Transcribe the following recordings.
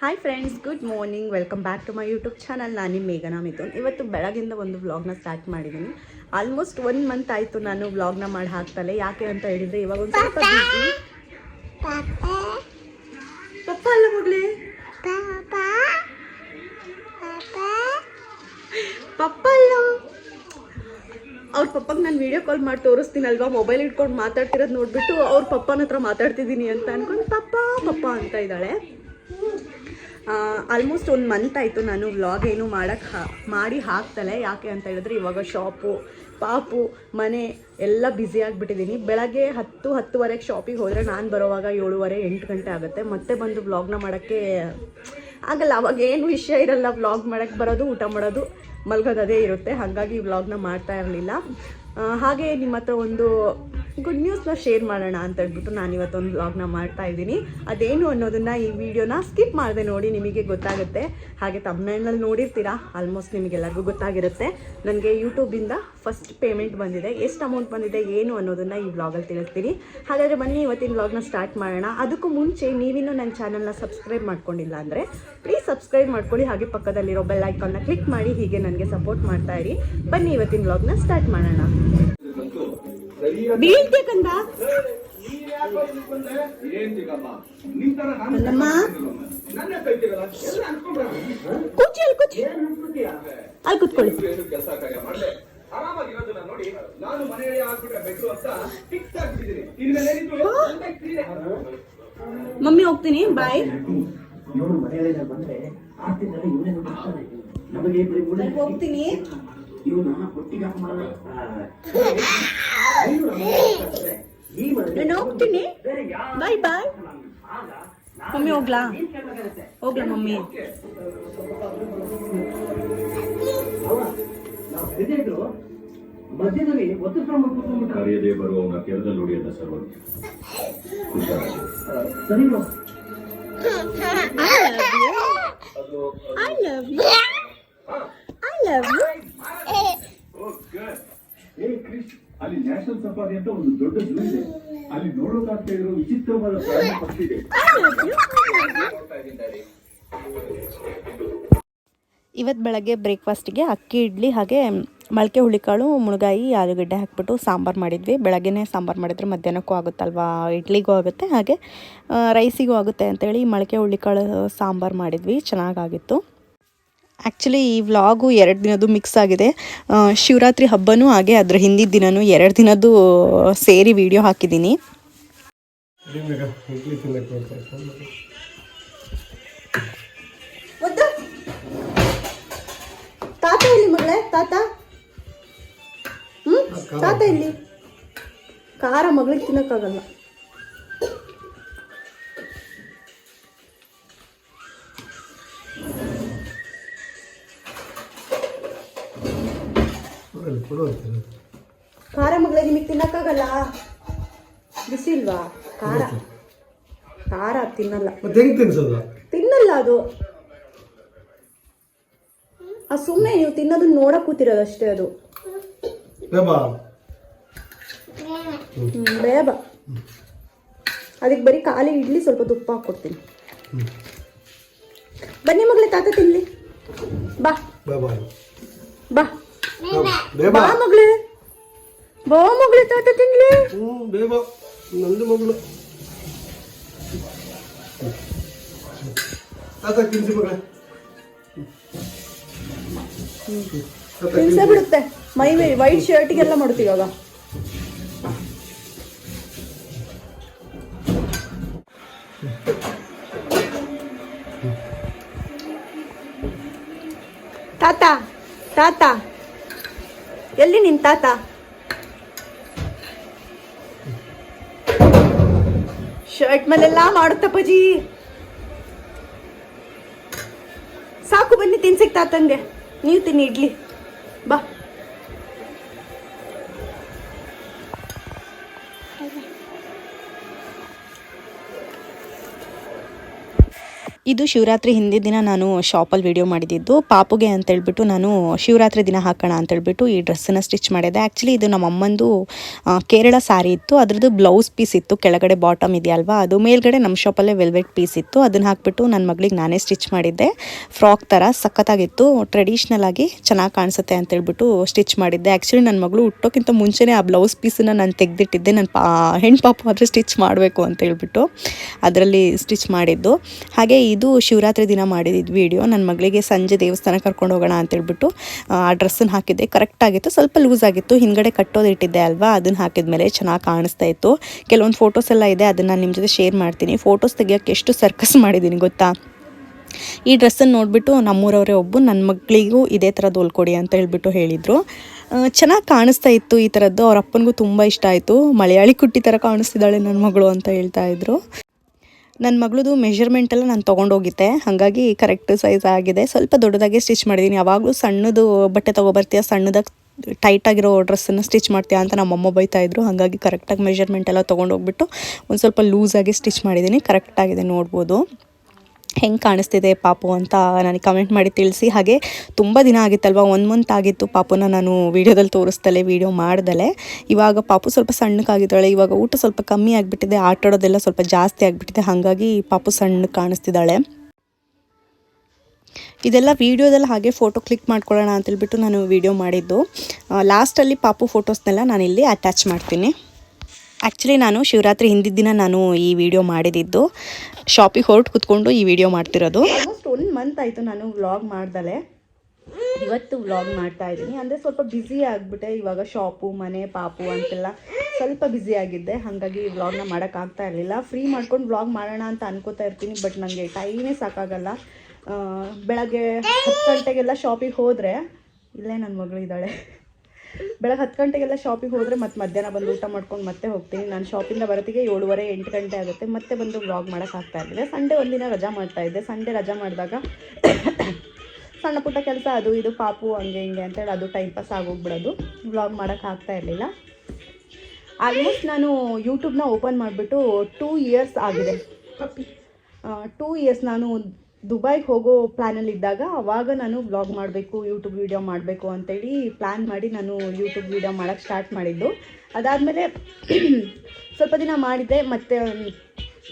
Hi friends good morning welcome back to my YouTube channel ನಾನು ನಿಮ್ಮ ಮೇಘನಾ ಮಿಥುನ್ ಇವತ್ತು ಬೆಳಗಿಂದ ಒಂದು ವ್ಲಾಗ್ನ ಸ್ಟಾರ್ಟ್ ಮಾಡಿದ್ದೀನಿ. ಆಲ್ಮೋಸ್ಟ್ ಒನ್ ಮಂತ್ ಆಯಿತು ನಾನು ವ್ಲಾಗ್ನ ಮಾಡಿ ಹಾಕ್ತಲೆ. ಯಾಕೆ ಅಂತ ಹೇಳಿದರೆ ಇವಾಗ ಒಂದು ಸ್ವಲ್ಪ. ಪಪ್ಪ ಅಲ್ಲ ಮಗಳೇ? ಪಪ್ಪ ಅಲ್ಲ? ಅವ್ರ ಪಪ್ಪಗೆ ನಾನು ವಿಡಿಯೋ ಕಾಲ್ ಮಾಡಿ ತೋರಿಸ್ತೀನಲ್ವಾ? ಮೊಬೈಲ್ ಇಟ್ಕೊಂಡು ಮಾತಾಡ್ತಿರೋದು ನೋಡಿಬಿಟ್ಟು ಅವ್ರ ಪಪ್ಪನ ಹತ್ರ ಮಾತಾಡ್ತಿದ್ದೀನಿ ಅಂತ ಅನ್ಕೊಂಡು, ಪಪ್ಪ ಪಪ್ಪ ಅಂತ ಇದ್ದಾಳೆ. ಆಲ್ಮೋಸ್ಟ್ ಒಂದು ಮಂತ್ ಆಯಿತು ನಾನು ವ್ಲಾಗ್ ಏನು ಮಾಡೋಕ್ಕೆ ಹಾ, ಮಾಡಿ ಹಾಕ್ತಲೆ. ಯಾಕೆ ಅಂತ ಹೇಳಿದ್ರೆ ಇವಾಗ ಶಾಪು ಪಾಪು, ಮನೆ ಎಲ್ಲ ಬ್ಯುಸಿ ಆಗಿಬಿಟ್ಟಿದ್ದೀನಿ ಬೆಳಗ್ಗೆ ಹತ್ತು, ಹತ್ತುವರೆಗೆ ಶಾಪಿಗೆ ಹೋದರೆ ನಾನು ಬರೋವಾಗ ಏಳುವರೆ, ಎಂಟು ಗಂಟೆ ಆಗುತ್ತೆ. ಮತ್ತೆ ಬಂದು ವ್ಲಾಗ್ನ ಮಾಡೋಕ್ಕೆ ಆಗಲ್ಲ. ಅವಾಗ ಏನು ವಿಷಯ ಇರಲ್ಲ. ವ್ಲಾಗ್ ಮಾಡೋಕ್ಕೆ ಬರೋದು, ಊಟ ಮಾಡೋದು ಮಲ್ಗೋದು ಅದೇ ಇರುತ್ತೆ. ಹಾಗಾಗಿ ವ್ಲಾಗ್ನ ಮಾಡ್ತಾ ಇರಲಿಲ್ಲ. ಹಾಗೆ ನಿಮ್ಮ ಹತ್ರ ಒಂದು ಗುಡ್ ನ್ಯೂಸ್ನ ಶೇರ್ ಮಾಡೋಣ ಅಂತ ಹೇಳ್ಬಿಟ್ಟು ನಾನು ಇವತ್ತೊಂದು ವ್ಲಾಗ್ನ ಮಾಡ್ತಾ ಇದ್ದೀನಿ. ಅದೇನು ಅನ್ನೋದನ್ನು ಈ ವಿಡಿಯೋನ ಸ್ಕಿಪ್ ಮಾಡಿದೆ ನೋಡಿ ನಿಮಗೆ ಗೊತ್ತಾಗುತ್ತೆ. ಹಾಗೆ ತಮ್ಮನಲ್ಲಿ ನೋಡಿರ್ತೀರಾ ಆಲ್ಮೋಸ್ಟ್ ನಿಮಗೆಲ್ಲರಿಗೂ ಗೊತ್ತಾಗಿರುತ್ತೆ. ನನಗೆ ಯೂಟ್ಯೂಬಿಂದ ಫಸ್ಟ್ ಪೇಮೆಂಟ್ ಬಂದಿದೆ. ಎಷ್ಟು ಅಮೌಂಟ್ ಬಂದಿದೆ, ಏನು ಅನ್ನೋದನ್ನು ಈ ವ್ಲಾಗಲ್ಲಿ ತಿಳಿಸ್ತೀನಿ. ಹಾಗಾದರೆ ಬನ್ನಿ, ಇವತ್ತಿನ ವ್ಲಾಗ್ನ ಸ್ಟಾರ್ಟ್ ಮಾಡೋಣ. ಅದಕ್ಕೂ ಮುಂಚೆ ನೀವಿನ್ನೂ ನನ್ನ ಚಾನಲ್ನ ಸಬ್ಸ್ಕ್ರೈಬ್ ಮಾಡ್ಕೊಂಡಿಲ್ಲ ಅಂದರೆ ಪ್ಲೀಸ್ ಸಬ್ಸ್ಕ್ರೈಬ್ ಮಾಡ್ಕೊಳ್ಳಿ. ಹಾಗೆ ಪಕ್ಕದಲ್ಲಿರೋ ಬೆಲ್ ಐಕಾನ್ನ ಕ್ಲಿಕ್ ಮಾಡಿ, ಹೀಗೆ ನನಗೆ ಸಪೋರ್ಟ್ ಮಾಡ್ತಾ ಇರಿ. ಬನ್ನಿ, ಇವತ್ತಿನ ವ್ಲಾಗ್ನ ಸ್ಟಾರ್ಟ್ ಮಾಡೋಣ. ಬೀಳ್ತೆ ಕಂದ? ಅಲ್ಲಮ್ಮ ಕೂಚಿ ಅಲ್ಲಿ ಕೂಚಿ ಅಲ್ಲಿ ಕೂತ್ಕೊಳ್ಳಿ. ಮಮ್ಮಿ ಹೋಗ್ತೀನಿ ಬಾಯ್. ಹೋಗ್ತೀನಿ. ಇವನ ಒಟ್ಟಿಗೆ ಹಾಕ್ ಮಾಡಲ್ಲ. ನಾನು ಹೋಗ್ತೀನಿ. ಬಾಯ್ ಬಾಯ್ ಮಮ್ಮಿ ಹೋಗ್ಲಾ? ಹೋಗ್ಲಾ ಮಮ್ಮಿ? ಮಧ್ಯದಲ್ಲಿ ಒತ್ತು ಕರೆಯದೆ ಬರುವವನ ಕೆರದಲ್ಲಿ ಹೊಡೆಯದ ಸರ್ವಜ್ಞ ಸರಿ ಬಿಡು. I love you I love you ಏ ಕ್ರಿಶ್ ಅಲ್ಲಿ ನ್ಯಾಷನಲ್ ಸಫಾರಿ ಅಂತ ಒಂದು ದೊಡ್ಡ ಝೂ ಇದೆ. ಅಲ್ಲಿ ನೋಡೋಕಾಗ್ತಾ ಇರೋ ವಿಚಿತ್ರವಾದ ಪ್ರಾಣಿ ಪಕ್ಷಿ ಇದೆ. ಇವತ್ತು ಬೆಳಗ್ಗೆ ಬ್ರೇಕ್ಫಾಸ್ಟಿಗೆ ಅಕ್ಕಿ ಇಡ್ಲಿ ಹಾಗೆ ಮೊಳಕೆ ಹುಳಿಕಾಳು, ಮುಳುಗಾಯಿ, ಆಲೂಗಡ್ಡೆ ಹಾಕ್ಬಿಟ್ಟು ಸಾಂಬಾರು ಮಾಡಿದ್ವಿ. ಬೆಳಗ್ಗೆನೇ ಸಾಂಬಾರು ಮಾಡಿದರೆ ಮಧ್ಯಾಹ್ನಕ್ಕೂ ಆಗುತ್ತಲ್ವಾ? ಇಡ್ಲಿಗೂ ಆಗುತ್ತೆ, ಹಾಗೆ ರೈಸಿಗೂ ಆಗುತ್ತೆ ಅಂತೇಳಿ ಮೊಳಕೆ ಹುಳಿಕಾಳು ಸಾಂಬಾರು ಮಾಡಿದ್ವಿ. ಚೆನ್ನಾಗಾಗಿತ್ತು. ಆ್ಯಕ್ಚುಲಿ ಈ ವ್ಲಾಗು ಎರಡು ದಿನದ್ದು ಮಿಕ್ಸ್ ಆಗಿದೆ. ಶಿವರಾತ್ರಿ ಹಬ್ಬನೂ ಹಾಗೆ, ಅದರ ಹಿಂದಿನ ದಿನನೂ ಎರಡು ದಿನದ್ದು ಸೇರಿ ವಿಡಿಯೋ ಹಾಕಿದ್ದೀನಿ. ತಾತ ಇಲ್ಲಿ ಮಗಳೇ? ತಾತ? ತಾತ ಇಲ್ಲಿ ಖಾರ ಮಗಳಿಗೆ ತಿನ್ನಕ್ಕಾಗಲ್ಲ. ಖಾರ ಮಗಳೇ ನಿಮಗೆ ತಿನ್ನಕ್ಕಾಗಲ್ಲ? ಬಿಸಿ ಇಲ್ವಾ ಖಾರ ಖಾರ ತಿನ್ನಲ್ಲ. ಮತ್ತೆ ಹೆಂಗ್ ತಿನ್ಸೋದು? ತಿನ್ನಲ್ಲ ಅದು. ಆ ಸುಮ್ಮನೆ ನೀವು ತಿನ್ನೋದನ್ನ ನೋಡಕ್ ಕೂತಿರೋದು ಅಷ್ಟೇ ಅದು. ಬೇಬ? ಅದಕ್ಕೆ ಬರೀ ಖಾಲಿ ಇಡ್ಲಿ ಸ್ವಲ್ಪ ತುಪ್ಪ ಹಾಕ್ಕೊಡ್ತೀನಿ. ಬನ್ನಿ ಮಗಳೇ ತಾತ ತಿನ್ಲಿ. ಬಾ. ಬಾ. ಬಾ ಮಗಳೇ ಬಾ ಮಗಳೇ ತಾತ ತಿನ್ಲಿ ಹ್ಞೂ ಬೇಬಾ ನಂದು ಮಗಳು ತಾತ ತಿನ್ಸಿ ಮಗಳೇ ತಾತ ತಿನ್ಸೇ ಬಿಡುತ್ತೆ ಮೈ ಮೇಲೆ ವೈಟ್ ಶರ್ಟಿಗೆಲ್ಲ ಮಾಡ್ತೀವಿ ಇವಾಗ ತಾತ ತಾತ ಎಲ್ಲಿ ನಿನ್ ತಾತ? ಶರ್ಟ್ ಮೇಲೆಲ್ಲ ಮಾಡುತ್ತಪ್ಪಜಿ ಸಾಕು ಬನ್ನಿ ತಿನ್ಸಿಕ್ ತಾತಂಗೆ. ನೀವು ತಿನ್ನಿ ಇಡ್ಲಿ. ಇದು ಶಿವರಾತ್ರಿ ಹಿಂದಿನ ದಿನ ನಾನು ಶಾಪಲ್ಲಿ ವಿಡಿಯೋ ಮಾಡಿದ್ದು. ಪಾಪುಗೆ ಅಂತೇಳ್ಬಿಟ್ಟು ನಾನು ಶಿವರಾತ್ರಿ ದಿನ ಹಾಕೋಣ ಅಂತೇಳ್ಬಿಟ್ಟು ಈ ಡ್ರೆಸ್ಸನ್ನು ಸ್ಟಿಚ್ ಮಾಡಿದೆ. ಆ್ಯಕ್ಚುಲಿ ಇದು ನಮ್ಮ ಅಮ್ಮಂದು ಕೇರಳ ಸಾರಿ ಇತ್ತು. ಅದ್ರದ್ದು ಬ್ಲೌಸ್ ಪೀಸ್ ಇತ್ತು. ಕೆಳಗಡೆ ಬಾಟಮ್ ಇದೆಯಲ್ವಾ? ಅದು ಮೇಲ್ಗಡೆ ನಮ್ಮ ಶಾಪಲ್ಲೇ ವೆಲ್ವೆಟ್ ಪೀಸ್ ಇತ್ತು. ಅದನ್ನು ಹಾಕ್ಬಿಟ್ಟು ನನ್ನ ಮಗಳಿಗೆ ನಾನೇ ಸ್ಟಿಚ್ ಮಾಡಿದ್ದೆ. ಫ್ರಾಕ್ ಥರ ಸಖತ್ತಾಗಿತ್ತು. ಟ್ರೆಡಿಷ್ನಲ್ ಆಗಿ ಚೆನ್ನಾಗಿ ಕಾಣಿಸುತ್ತೆ ಅಂತೇಳ್ಬಿಟ್ಟು ಸ್ಟಿಚ್ ಮಾಡಿದ್ದೆ. ಆ್ಯಕ್ಚುಲಿ ನನ್ನ ಮಗಳು ಹುಟ್ಟೋಕ್ಕಿಂತ ಮುಂಚೆನೇ ಆ ಬ್ಲೌಸ್ ಪೀಸನ್ನು ನಾನು ತೆಗೆದಿಟ್ಟಿದ್ದೆ. ನನ್ನ ಪಾ ಹೆಣ್ಣು ಪಾಪು ಆದರೆ ಸ್ಟಿಚ್ ಮಾಡಬೇಕು ಅಂತ ಹೇಳ್ಬಿಟ್ಟು ಅದರಲ್ಲಿ ಸ್ಟಿಚ್ ಮಾಡಿದ್ದು. ಹಾಗೆ ಇದು ಶಿವರಾತ್ರಿ ದಿನ ಮಾಡಿದ್ದು ವಿಡಿಯೋ ನನ್ನ ಮಗಳಿಗೆ ಸಂಜೆ ದೇವಸ್ಥಾನ ಕರ್ಕೊಂಡು ಹೋಗೋಣ ಅಂತೇಳ್ಬಿಟ್ಟು ಆ ಡ್ರೆಸ್ಸನ್ನು ಹಾಕಿದ್ದೆ. ಕರೆಕ್ಟಾಗಿತ್ತು ಸ್ವಲ್ಪ ಲೂಸ್ ಆಗಿತ್ತು. ಹಿಂದ್ಗಡೆ ಕಟ್ಟೋದು ಇಟ್ಟಿದ್ದೆ ಅಲ್ವಾ? ಅದನ್ನು ಹಾಕಿದ್ಮೇಲೆ ಚೆನ್ನಾಗಿ ಕಾಣಿಸ್ತಾ ಇತ್ತು. ಕೆಲವೊಂದು ಫೋಟೋಸ್ ಎಲ್ಲ ಇದೆ. ಅದನ್ನು ನಿಮ್ಮ ಜೊತೆ ಶೇರ್ ಮಾಡ್ತೀನಿ. ಫೋಟೋಸ್ ತೆಗಿಯೋಕ್ಕೆ ಎಷ್ಟು ಸರ್ಕಸ್ ಮಾಡಿದ್ದೀನಿ ಗೊತ್ತಾ? ಈ ಡ್ರೆಸ್ಸನ್ನು ನೋಡಿಬಿಟ್ಟು ನಮ್ಮೂರವರೇ ಒಬ್ಬರು ನನ್ನ ಮಗಳಿಗೂ ಇದೇ ಥರದ್ದು ಹೊಲ್ಕೊಡಿ ಅಂತ ಹೇಳ್ಬಿಟ್ಟು ಹೇಳಿದರು. ಚೆನ್ನಾಗಿ ಕಾಣಿಸ್ತಾ ಇತ್ತು ಈ ಥರದ್ದು ಅವ್ರ ಅಪ್ಪನಿಗೂ ತುಂಬ ಇಷ್ಟ ಆಯಿತು. ಮಲಯಾಳಿ ಕುಟ್ಟಿ ಥರ ಕಾಣಿಸ್ತಿದ್ದಾಳೆ ನನ್ನ ಮಗಳು ಅಂತ ಹೇಳ್ತಾ ಇದ್ರು. ನನ್ನ ಮಗಳದು ಮೆಷರ್ಮೆಂಟ್ ಎಲ್ಲ ನಾನು ತೊಗೊಂಡೋಗಿದ್ದೆ. ಹಾಗಾಗಿ ಕರೆಕ್ಟ್ ಸೈಜ್ ಆಗಿದೆ. ಸ್ವಲ್ಪ ದೊಡ್ಡದಾಗೆ ಸ್ಟಿಚ್ ಮಾಡಿದ್ದೀನಿ ಯಾವಾಗಲೂ ಸಣ್ಣದು ಬಟ್ಟೆ ತೊಗೊಬರ್ತೀಯ ಸಣ್ಣದಾಗಿ ಟೈಟ್ ಆಗಿರೋ ಡ್ರೆಸ್ಸನ್ನು ಸ್ಟಿಚ್ ಮಾಡ್ತೀಯಾ ಅಂತ ನಮ್ಮಮ್ಮ ಬೈತಾ ಇದ್ರು. ಹಾಗಾಗಿ ಕರೆಕ್ಟಾಗಿ ಮೆಷರ್ಮೆಂಟ್ ಎಲ್ಲ ತೊಗೊಂಡೋಗ್ಬಿಟ್ಟು ಒಂದು ಸ್ವಲ್ಪ ಲೂಸಾಗಿ ಸ್ಟಿಚ್ ಮಾಡಿದ್ದೀನಿ ಕರೆಕ್ಟಾಗಿದೆ ನೋಡ್ಬೋದು. ಹೆಂಗೆ ಕಾಣಿಸ್ತಿದೆ ಪಾಪು ಅಂತ ನನಗೆ ಕಮೆಂಟ್ ಮಾಡಿ ತಿಳಿಸಿ. ಹಾಗೆ ತುಂಬ ದಿನ ಆಗಿತ್ತಲ್ವ, ಒಂದು ಮಂತ್ ಆಗಿತ್ತು ಪಾಪುನ ನಾನು ವೀಡಿಯೋದಲ್ಲಿ ತೋರಿಸ್ದಲೆ ವೀಡಿಯೋ ಮಾಡ್ದಲೆ. ಇವಾಗ ಪಾಪು ಸ್ವಲ್ಪ ಸಣ್ಣಕ್ಕಾಗಿದ್ದಾಳೆ, ಇವಾಗ ಊಟ ಸ್ವಲ್ಪ ಕಮ್ಮಿ ಆಗಿಬಿಟ್ಟಿದೆ ಆಟಾಡೋದೆಲ್ಲ ಸ್ವಲ್ಪ ಜಾಸ್ತಿ ಆಗಿಬಿಟ್ಟಿದೆ, ಹಾಗಾಗಿ ಪಾಪು ಸಣ್ಣ ಕಾಣಿಸ್ತಿದ್ದಾಳೆ. ಇದೆಲ್ಲ ವೀಡಿಯೋದಲ್ಲಿ ಹಾಗೆ ಫೋಟೋ ಕ್ಲಿಕ್ ಮಾಡ್ಕೊಳ್ಳೋಣ ಅಂತೇಳ್ಬಿಟ್ಟು ನಾನು ವೀಡಿಯೋ ಮಾಡಿದ್ದು. ಲಾಸ್ಟಲ್ಲಿ ಪಾಪು ಫೋಟೋಸ್ನೆಲ್ಲ ನಾನಿಲ್ಲಿ ಅಟ್ಯಾಚ್ ಮಾಡ್ತೀನಿ. ಆ್ಯಕ್ಚುಲಿ ನಾನು ಶಿವರಾತ್ರಿ ಹಿಂದಿದ್ದ ದಿನ ನಾನು ಈ ವಿಡಿಯೋ ಮಾಡಿದ್ದು ಶಾಪಿಗೆ ಹೊರಟು ಕುತ್ಕೊಂಡು ಈ ವಿಡಿಯೋ ಮಾಡ್ತಿರೋದು. ಆಲ್ಮೋಸ್ಟ್ ಒನ್ ಮಂತ್ ಆಯಿತು ನಾನು ವ್ಲಾಗ್ ಮಾಡ್ದಲೆ. ಇವತ್ತು ವ್ಲಾಗ್ ಮಾಡ್ತಾ ಇದ್ದೀನಿ. ಅಂದರೆ ಸ್ವಲ್ಪ ಬ್ಯುಸಿ ಆಗಿಬಿಟ್ಟೆ ಇವಾಗ ಶಾಪು ಮನೆ, ಪಾಪು ಅಂತೆಲ್ಲ ಸ್ವಲ್ಪ ಬ್ಯುಸಿ ಆಗಿದ್ದೆ. ಹಾಗಾಗಿ ವ್ಲಾಗ್ನ ಮಾಡೋಕ್ಕಾಗ್ತಾ ಇರಲಿಲ್ಲ. ಫ್ರೀ ಮಾಡ್ಕೊಂಡು ವ್ಲಾಗ್ ಮಾಡೋಣ ಅಂತ ಅನ್ಕೋತಾ ಇರ್ತೀನಿ ಬಟ್ ನನಗೆ ಟೈಮೇ ಸಾಕಾಗಲ್ಲ. ಬೆಳಗ್ಗೆ ಹತ್ತು ಗಂಟೆಗೆಲ್ಲ ಶಾಪಿಗೆ ಹೋದರೆ ಇಲ್ಲೇ ನನ್ನ ಮಗಳು ಇದ್ದಾಳೆ. ಬೆಳಗ್ಗೆ ಹತ್ತು ಗಂಟೆಗೆಲ್ಲ ಶಾಪಿಗೆ ಹೋದರೆ ಮತ್ತೆ ಮಧ್ಯಾಹ್ನ ಬಂದು ಊಟ ಮಾಡ್ಕೊಂಡು ಮತ್ತೆ ಹೋಗ್ತೀನಿ. ನಾನು ಶಾಪಿಂದ ಬರೋತ್ತಿಗೆ ಏಳುವರೆ ಎಂಟು ಗಂಟೆ ಆಗುತ್ತೆ. ಮತ್ತೆ ಬಂದು ವ್ಲಾಗ್ ಮಾಡೋಕ್ಕಾಗ್ತಾ ಇರಲಿಲ್ಲ ಸಂಡೇ ಒಂದಿನ ರಜಾ ಮಾಡ್ತಾ ಇದ್ದೆ. ಸಂಡೇ ರಜಾ ಮಾಡಿದಾಗ ಸಣ್ಣ ಪುಟ್ಟ ಕೆಲಸ ಅದು ಇದು ಪಾಪು ಹಂಗೆ ಹಿಂಗೆ ಅಂತೇಳಿ ಅದು ಟೈಮ್ ಪಾಸ್ ಆಗೋಗ್ಬಿಡೋದು. ವ್ಲಾಗ್ ಮಾಡೋಕ್ಕಾಗ್ತಾ ಇರಲಿಲ್ಲ. ಆಲ್ಮೋಸ್ಟ್ ನಾನು ಯೂಟ್ಯೂಬ್ನ ಓಪನ್ ಮಾಡಿಬಿಟ್ಟು ಟೂ ಇಯರ್ಸ್ ಆಗಿದೆ. ಟೂ ಇಯರ್ಸ್ ನಾನು ದುಬೈಗೆ ಹೋಗೋ ಪ್ಲ್ಯಾನಲ್ಲಿ ಇದ್ದಾಗ ಅವಾಗ ನಾನು ವ್ಲಾಗ್ ಮಾಡಬೇಕು ಯೂಟ್ಯೂಬ್ ವೀಡಿಯೋ ಮಾಡಬೇಕು ಅಂತೇಳಿ ಪ್ಲ್ಯಾನ್ ಮಾಡಿ ನಾನು ಯೂಟ್ಯೂಬ್ ವೀಡಿಯೋ ಮಾಡೋಕ್ಕೆ ಸ್ಟಾರ್ಟ್ ಮಾಡಿದ್ದು. ಅದಾದಮೇಲೆ ಸ್ವಲ್ಪ ದಿನ ಮಾಡಿದ್ದೆ, ಮತ್ತು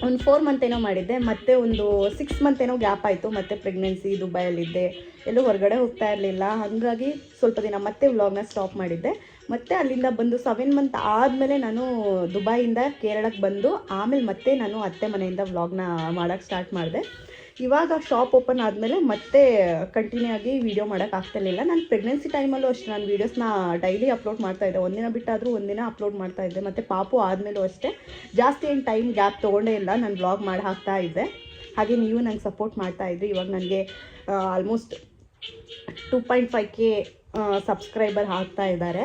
ಒಂದು ಫೋರ್ ಮಂತ್ ಏನೋ ಮಾಡಿದ್ದೆ, ಮತ್ತೆ ಒಂದು ಸಿಕ್ಸ್ ಮಂತ್ ಏನೋ ಗ್ಯಾಪ್ ಆಯಿತು, ಮತ್ತೆ ಪ್ರೆಗ್ನೆನ್ಸಿ ದುಬೈಯಲ್ಲಿದ್ದೆ. ಎಲ್ಲೂ ಹೊರಗಡೆ ಹೋಗ್ತಾ ಇರಲಿಲ್ಲ, ಹಾಗಾಗಿ ಸ್ವಲ್ಪ ದಿನ ಮತ್ತೆ ವ್ಲಾಗ್ನ ಸ್ಟಾಪ್ ಮಾಡಿದ್ದೆ. ಮತ್ತೆ ಅಲ್ಲಿಂದ ಬಂದು ಸೆವೆನ್ ಮಂತ್ ಆದಮೇಲೆ ನಾನು ದುಬೈಯಿಂದ ಕೇರಳಕ್ಕೆ ಬಂದು, ಆಮೇಲೆ ಮತ್ತೆ ನಾನು ಅತ್ತೆ ಮನೆಯಿಂದ ವ್ಲಾಗ್ನ ಮಾಡೋಕ್ಕೆ ಸ್ಟಾರ್ಟ್ ಮಾಡಿದೆ. ಇವಾಗ ಶಾಪ್ ಓಪನ್ ಆದಮೇಲೆ ಮತ್ತೆ ಕಂಟಿನ್ಯೂ ಆಗಿ ವೀಡಿಯೋ ಮಾಡೋಕ್ಕಾಗ್ತಿರ್ಲಿಲ್ಲ ನಾನು ಪ್ರೆಗ್ನೆನ್ಸಿ ಟೈಮಲ್ಲೂ ಅಷ್ಟೇ, ನಾನು ವೀಡಿಯೋಸ್ನ ಡೈಲಿ ಅಪ್ಲೋಡ್ ಮಾಡ್ತಾ ಇದ್ದೆ. ಒಂದಿನ ಬಿಟ್ಟಾದರೂ ಒಂದಿನ ಅಪ್ಲೋಡ್ ಮಾಡ್ತಾ ಇದ್ದೆ. ಮತ್ತು ಪಾಪು ಆದಮೇಲೂ ಅಷ್ಟೇ. ಜಾಸ್ತಿ ಏನು ಟೈಮ್ ಗ್ಯಾಪ್ ತೊಗೊಂಡೇ ಇಲ್ಲ. ನಾನು ಬ್ಲಾಗ್ ಮಾಡಿ ಹಾಕ್ತಾ ಇದ್ದೆ. ಹಾಗೆ ನೀವು ನಂಗೆ ಸಪೋರ್ಟ್ ಮಾಡ್ತಾ ಇದ್ರಿ. ಇವಾಗ ನನಗೆ almost two point five K subscriber ಆಗ್ತಾ ಇದ್ದಾರೆ.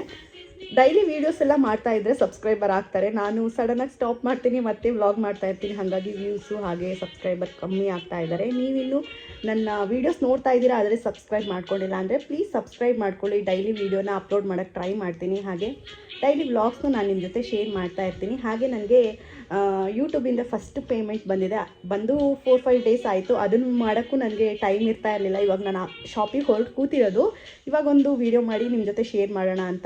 ಡೈಲಿ ವೀಡಿಯೋಸ್ ಎಲ್ಲ ಮಾಡ್ತಾ ಇದ್ರೆ ಸಬ್ಸ್ಕ್ರೈಬರ್ ಆಗ್ತಾರೆ. ನಾನು ಸಡನ್ನಾಗಿ ಸ್ಟಾಪ್ ಮಾಡ್ತೀನಿ, ಮತ್ತೆ ವ್ಲಾಗ್ ಮಾಡ್ತಾ ಇರ್ತೀನಿ. ಹಾಗಾಗಿ ವ್ಯೂಸು ಹಾಗೆ ಸಬ್ಸ್ಕ್ರೈಬರ್ ಕಮ್ಮಿ ಆಗ್ತಾ ಇದ್ದಾರೆ. ನೀವಿನ್ನು ನನ್ನ ವೀಡಿಯೋಸ್ ನೋಡ್ತಾ ಇದ್ದೀರಾ, ಆದರೆ ಸಬ್ಸ್ಕ್ರೈಬ್ ಮಾಡ್ಕೊಂಡಿಲ್ಲ ಅಂದರೆ ಪ್ಲೀಸ್ ಸಬ್ಸ್ಕ್ರೈಬ್ ಮಾಡ್ಕೊಳ್ಳಿ. ಡೈಲಿ ವೀಡಿಯೋನ ಅಪ್ಲೋಡ್ ಮಾಡೋಕ್ಕೆ ಟ್ರೈ ಮಾಡ್ತೀನಿ. ಹಾಗೆ ಡೈಲಿ ವ್ಲಾಗ್ಸ್ನು ನಾನು ನಿಮ್ಮ ಜೊತೆ ಶೇರ್ ಮಾಡ್ತಾ ಇರ್ತೀನಿ. ಹಾಗೆ ನನಗೆ ಯೂಟ್ಯೂಬಿಂದ ಫಸ್ಟ್ ಪೇಮೆಂಟ್ ಬಂದಿದೆ. ಬಂದು ಫೋರ್ ಫೈವ್ ಡೇಸ್ ಆಯಿತು. ಅದನ್ನು ಮಾಡೋಕ್ಕೂ ನನಗೆ ಟೈಮ್ ಇರ್ತಾ ಇರಲಿಲ್ಲ. ಇವಾಗ ನಾನು ಶಾಪಿಗೆ ಹೊರಟು ಕೂತಿರೋದು. ಇವಾಗ ಒಂದು ವೀಡಿಯೋ ಮಾಡಿ ನಿಮ್ಮ ಜೊತೆ ಶೇರ್ ಮಾಡೋಣ ಅಂತ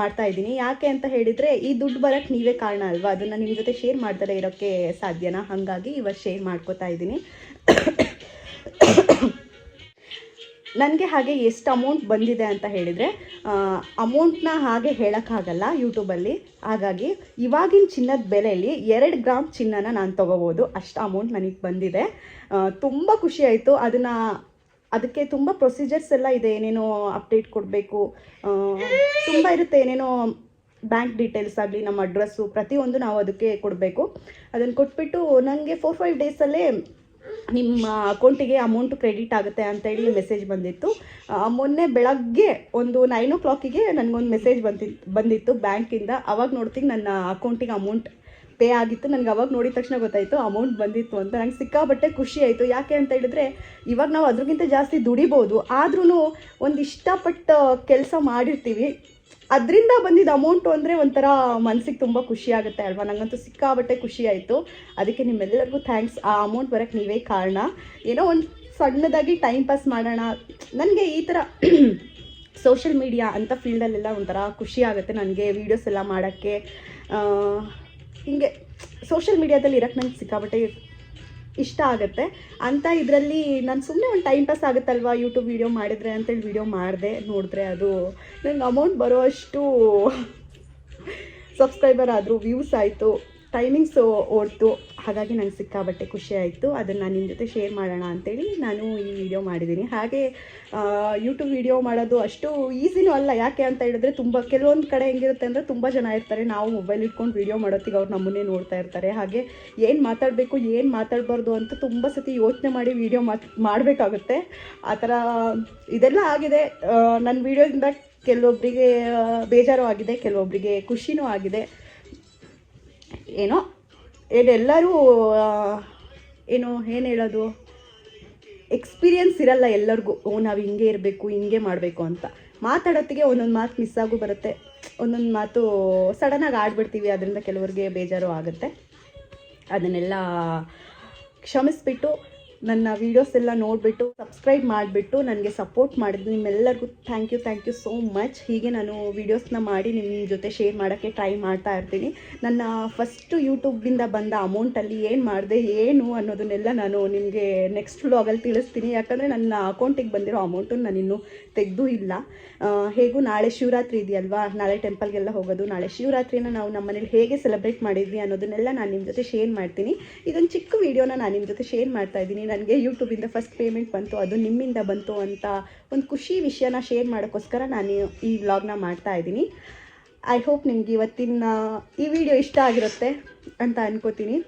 ಮಾಡ್ತಾ ಇದ್ದೀನಿ. ಯಾಕೆ ಅಂತ ಹೇಳಿದರೆ, ಈ ದುಡ್ಡು ಬರೋಕ್ಕೆ ನೀವೇ ಕಾರಣ ಅಲ್ವಾ? ಅದನ್ನು ನಿಮ್ಮ ಜೊತೆ ಶೇರ್ ಮಾಡ್ದಲೇ ಇರೋಕ್ಕೆ ಸಾಧ್ಯನಾ? ಹಾಗಾಗಿ ಇವಾಗ ಶೇರ್ ಮಾಡ್ಕೋತಾ ಇದ್ದೀನಿ. ನನಗೆ ಹಾಗೆ ಎಷ್ಟು ಅಮೌಂಟ್ ಬಂದಿದೆ ಅಂತ ಹೇಳಿದರೆ ಅಮೌಂಟ್ನ ಹಾಗೆ ಹೇಳೋಕ್ಕಾಗಲ್ಲ ಯೂಟ್ಯೂಬಲ್ಲಿ ಹಾಗಾಗಿ ಇವಾಗಿನ ಚಿನ್ನದ ಬೆಲೆಯಲ್ಲಿ ಎರಡು ಗ್ರಾಮ್ ಚಿನ್ನನ ನಾನು ತೊಗೋಬೋದು. ಅಷ್ಟು ಅಮೌಂಟ್ ನನಗೆ ಬಂದಿದೆ. ತುಂಬ ಖುಷಿ ಆಯಿತು. ಅದನ್ನು, ಅದಕ್ಕೆ ತುಂಬ ಪ್ರೊಸೀಜರ್ಸ್ ಎಲ್ಲ ಇದೆ. ಏನೇನೋ ಅಪ್ಡೇಟ್ ಕೊಡಬೇಕು. ತುಂಬ ಇರುತ್ತೆ ಏನೇನೋ ಬ್ಯಾಂಕ್ ಡೀಟೇಲ್ಸ್ ಆಗಲಿ, ನಮ್ಮ ಅಡ್ರೆಸ್ಸು ಪ್ರತಿಯೊಂದು ನಾವು ಅದಕ್ಕೆ ಕೊಡಬೇಕು. ಅದನ್ನು ಕೊಟ್ಬಿಟ್ಟು ನನಗೆ ಫೋರ್ ಫೈವ್ ಡೇಸಲ್ಲೇ ನಿಮ್ಮ ಅಕೌಂಟಿಗೆ ಅಮೌಂಟ್ ಕ್ರೆಡಿಟ್ ಆಗುತ್ತೆ ಅಂತೇಳಿ ಮೆಸೇಜ್ ಬಂದಿತ್ತು. ಮೊನ್ನೆ ಬೆಳಗ್ಗೆ ಒಂದು ನೈನ್ ಓ ಕ್ಲಾಕಿಗೆ ನನಗೊಂದು ಮೆಸೇಜ್ ಬಂದಿತ್ತು ಬಂದಿತ್ತು ಬ್ಯಾಂಕಿಂದ. ಅವಾಗ ನೋಡ್ತೀನಿ ನನ್ನ ಅಕೌಂಟಿಗೆ ಅಮೌಂಟ್ ಪೇ ಆಗಿತ್ತು. ನನಗೆ ಅವಾಗ ನೋಡಿದ ತಕ್ಷಣ ಗೊತ್ತಾಯಿತು, ಅಮೌಂಟ್ ಬಂದಿತ್ತು ಅಂತ. ನಂಗೆ ಸಿಕ್ಕಾಬಟ್ಟೆ ಖುಷಿ ಆಯಿತು. ಯಾಕೆ ಅಂತ ಹೇಳಿದ್ರೆ, ಇವಾಗ ನಾವು ಅದ್ರಗಿಂತ ಜಾಸ್ತಿ ದುಡಿಬೋದು. ಆದ್ರೂ ಒಂದು ಇಷ್ಟಪಟ್ಟು ಕೆಲಸ ಮಾಡಿರ್ತೀವಿ. ಅದರಿಂದ ಬಂದಿದ್ದ ಅಮೌಂಟು ಅಂದರೆ ಒಂಥರ ಮನಸ್ಸಿಗೆ ತುಂಬ ಖುಷಿ ಆಗುತ್ತೆ ಅಲ್ವಾ? ನನಗಂತೂ ಸಿಕ್ಕಾಬಟ್ಟೆ ಖುಷಿ ಆಯಿತು. ಅದಕ್ಕೆ ನಿಮ್ಮೆಲ್ಲರಿಗೂ ಥ್ಯಾಂಕ್ಸ್ ಆ ಅಮೌಂಟ್ ಬರೋಕ್ಕೆ ನೀವೇ ಕಾರಣ. ಏನೋ ಒಂದು ಸಣ್ಣದಾಗಿ ಟೈಮ್ ಪಾಸ್ ಮಾಡೋಣ. ನನಗೆ ಈ ಥರ ಸೋಷಿಯಲ್ ಮೀಡಿಯಾ ಅಂಥ ಫೀಲ್ಡಲ್ಲೆಲ್ಲ ಒಂಥರ ಖುಷಿ ಆಗುತ್ತೆ ನನಗೆ ವೀಡಿಯೋಸ್ ಎಲ್ಲ ಮಾಡೋಕ್ಕೆ. ಹೀಗೆ ಸೋಷಿಯಲ್ ಮೀಡಿಯಾದಲ್ಲಿ ಇರೋಕ್ಕೆ ನನಗೆ ಸಿಕ್ಕಾಬಟ್ಟೆ ಇಷ್ಟ ಆಗುತ್ತೆ. ಅಂತ ಇದರಲ್ಲಿ ನಾನು ಸುಮ್ಮನೆ ಒಂದು ಟೈಮ್ ಪಾಸ್ ಆಗುತ್ತಲ್ವಾ ಯೂಟ್ಯೂಬ್ ವೀಡಿಯೋ ಮಾಡಿದ್ರೆ ಅಂತೇಳಿ ವೀಡಿಯೋ ಮಾಡಿದೆ. ನೋಡಿದ್ರೆ ಅದು ನನಗೆ ಅಮೌಂಟ್ ಬರೋ ಅಷ್ಟು ಸಬ್ಸ್ಕ್ರೈಬರ್ ಆದರೂ ವ್ಯೂಸ್ ಆಯಿತು. ಟೈಮಿಂಗ್ಸು ಓಡ್ತು. ಹಾಗಾಗಿ ನಂಗೆ ಸಿಕ್ಕಾಬಟ್ಟೆ ಖುಷಿ ಆಯಿತು. ಅದನ್ನು ನಿಮ್ಮ ಜೊತೆ ಶೇರ್ ಮಾಡೋಣ ಅಂತೇಳಿ ನಾನು ಈ ವಿಡಿಯೋ ಮಾಡಿದ್ದೀನಿ ಹಾಗೆ ಯೂಟ್ಯೂಬ್ ವಿಡಿಯೋ ಮಾಡೋದು ಅಷ್ಟು ಈಸಿನೂ ಅಲ್ಲ. ಯಾಕೆ ಅಂತ ಹೇಳಿದ್ರೆ ತುಂಬ ಕೆಲವೊಂದು ಕಡೆ ಹೆಂಗಿರುತ್ತೆ ಅಂದರೆ ತುಂಬ ಜನ ಇರ್ತಾರೆ. ನಾವು ಮೊಬೈಲ್ ಇಟ್ಕೊಂಡು ವಿಡಿಯೋ ಮಾಡೋತ್ತಿಗೆ ಅವ್ರು ನಮ್ಮನ್ನೇ ನೋಡ್ತಾ ಇರ್ತಾರೆ. ಹಾಗೆ ಏನು ಮಾತಾಡಬೇಕು, ಏನು ಮಾತಾಡಬಾರ್ದು ಅಂತ ತುಂಬ ಸತಿ ಯೋಚನೆ ಮಾಡಿ ವಿಡಿಯೋ ಮಾಡಬೇಕಾಗುತ್ತೆ. ಆ ಥರ ಇದೆಲ್ಲ ಆಗಿದೆ. ನನ್ನ ವಿಡಿಯೋದಿಂದ ಕೆಲವೊಬ್ಬರಿಗೆ ಬೇಜಾರು ಆಗಿದೆ. ಕೆಲವೊಬ್ಬರಿಗೆ ಖುಷಿನೂ ಆಗಿದೆ. ಏನೋ? ಏನೆಲ್ಲರೂ ಏನು ಏನು ಹೇಳೋದು? ಎಕ್ಸ್ಪೀರಿಯನ್ಸ್ ಇರಲ್ಲ ಎಲ್ಲರಿಗೂ. ಓ, ನಾವು ಹಿಂಗೆ ಇರಬೇಕು, ಹಿಂಗೆ ಮಾಡಬೇಕು ಅಂತ. ಮಾತಾಡೋತ್ತಿಗೆ ಒಂದೊಂದು ಮಾತು ಮಿಸ್ ಆಗು ಬರುತ್ತೆ. ಒಂದೊಂದು ಮಾತು ಸಡನ್ನಾಗಿ ಆಡ್ಬಿಡ್ತೀವಿ. ಅದರಿಂದ ಕೆಲವರಿಗೆ ಬೇಜಾರು ಆಗುತ್ತೆ. ಅದನ್ನೆಲ್ಲ ಕ್ಷಮಿಸ್ಬಿಟ್ಟು ನನ್ನ ವೀಡಿಯೋಸ್ ಎಲ್ಲ ನೋಡಿಬಿಟ್ಟು ಸಬ್ಸ್ಕ್ರೈಬ್ ಮಾಡಿಬಿಟ್ಟು ನನಗೆ ಸಪೋರ್ಟ್ ಮಾಡಿದ್ದು ನಿಮ್ಮೆಲ್ಲರಿಗೂ thank you thank you so much ಹೀಗೆ ನಾನು ವೀಡಿಯೋಸ್ನ ಮಾಡಿ ನಿಮ್ಮ ಜೊತೆ ಶೇರ್ ಮಾಡೋಕ್ಕೆ ಟ್ರೈ ಮಾಡ್ತಾ ಇರ್ತೀನಿ. ನನ್ನ ಫಸ್ಟು ಯೂಟ್ಯೂಬಿಂದ ಬಂದ ಅಮೌಂಟಲ್ಲಿ ಏನು ಮಾಡಿದೆ, ಏನು ಅನ್ನೋದನ್ನೆಲ್ಲ ನಾನು ನಿಮಗೆ ನೆಕ್ಸ್ಟ್ ವ್ಲಾಗಲ್ಲಿ ತಿಳಿಸ್ತೀನಿ. ಯಾಕಂದರೆ ನನ್ನ ಅಕೌಂಟಿಗೆ ಬಂದಿರೋ ಅಮೌಂಟು ನಾನಿನ್ನೂ ತೆಗೆದು ಇಲ್ಲ. ಹೇಗೂ ನಾಳೆ ಶಿವರಾತ್ರಿ ಇದೆಯಲ್ವಾ? ನಾಳೆ ಟೆಂಪಲ್ಗೆಲ್ಲ ಹೋಗೋದು. ನಾಳೆ ಶಿವರಾತ್ರಿನ ನಾವು ನಮ್ಮ ಮನೇಲಿ ಹೇಗೆ ಸೆಲೆಬ್ರೇಟ್ ಮಾಡಿದ್ವಿ ಅನ್ನೋದನ್ನೆಲ್ಲ ನಾನು ನಿಮ್ಮ ಜೊತೆ ಶೇರ್ ಮಾಡ್ತೀನಿ. ಇದೊಂದು ಚಿಕ್ಕ ವೀಡಿಯೋನ ನಾನು ನಿಮ್ಮ ಜೊತೆ ಶೇರ್ ಮಾಡ್ತಾ ಇದ್ದೀನಿ. ನನಗೆ ಯೂಟ್ಯೂಬಿಂದ ಫಸ್ಟ್ ಪೇಮೆಂಟ್ ಬಂತು, ಅದು ನಿಮ್ಮಿಂದ ಬಂತು ಅಂತ ಒಂದು ಖುಷಿ ವಿಷಯನ ಶೇರ್ ಮಾಡೋಕ್ಕೋಸ್ಕರ ನಾನು ಈ ವ್ಲಾಗ್ನ ಮಾಡ್ತಾ ಇದ್ದೀನಿ. ಐ ಹೋಪ್ ನಿಮ್ಗೆ ಇವತ್ತಿನ, ಈ ವಿಡಿಯೋ ಇಷ್ಟ ಆಗಿರುತ್ತೆ ಅಂತ ಅನ್ಕೋತೀನಿ.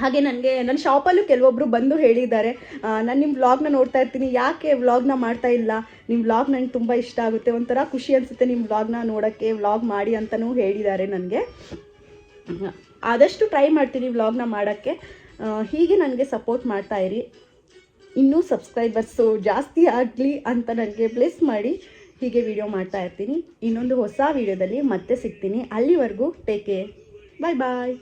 ಹಾಗೆ ನನಗೆ ನನ್ನ ಶಾಪಲ್ಲೂ ಕೆಲವೊಬ್ಬರು ಬಂದು ಹೇಳಿದ್ದಾರೆ ನಾನು ನಿಮ್ಮ ವ್ಲಾಗ್ನ ನೋಡ್ತಾ ಇರ್ತೀನಿ, ಯಾಕೆ ವ್ಲಾಗ್ನ ಮಾಡ್ತಾ ಇಲ್ಲ? ನಿಮ್ಮ ವ್ಲಾಗ್ ನನಗೆ ತುಂಬ ಇಷ್ಟ ಆಗುತ್ತೆ, ಒಂಥರ ಖುಷಿ ಅನಿಸುತ್ತೆ ನಿಮ್ಮ ವ್ಲಾಗ್ನ ನೋಡೋಕ್ಕೆ ವ್ಲಾಗ್ ಮಾಡಿ ಅಂತಲೂ ಹೇಳಿದ್ದಾರೆ ನನಗೆ. ಆದಷ್ಟು ಟ್ರೈ ಮಾಡ್ತೀನಿ ವ್ಲಾಗ್ನ ಮಾಡೋಕ್ಕೆ. ಹೀಗೆ ನನಗೆ ಸಪೋರ್ಟ್ ಮಾಡ್ತಾ ಇರಿ. ಇನ್ನೂ ಸಬ್ಸ್ಕ್ರೈಬರ್ಸು ಜಾಸ್ತಿ ಆಗಲಿ ಅಂತ ನನಗೆ ಬ್ಲೆಸ್ ಮಾಡಿ ಹೀಗೆ ವಿಡಿಯೋ ಮಾಡ್ತಾ ಇರ್ತೀನಿ. ಇನ್ನೊಂದು ಹೊಸ ವಿಡಿಯೋದಲ್ಲಿ ಮತ್ತೆ ಸಿಗ್ತೀನಿ. ಅಲ್ಲಿವರೆಗೂ ಟೇಕ್ ಕೇರ್ ಬಾಯ್ ಬಾಯ್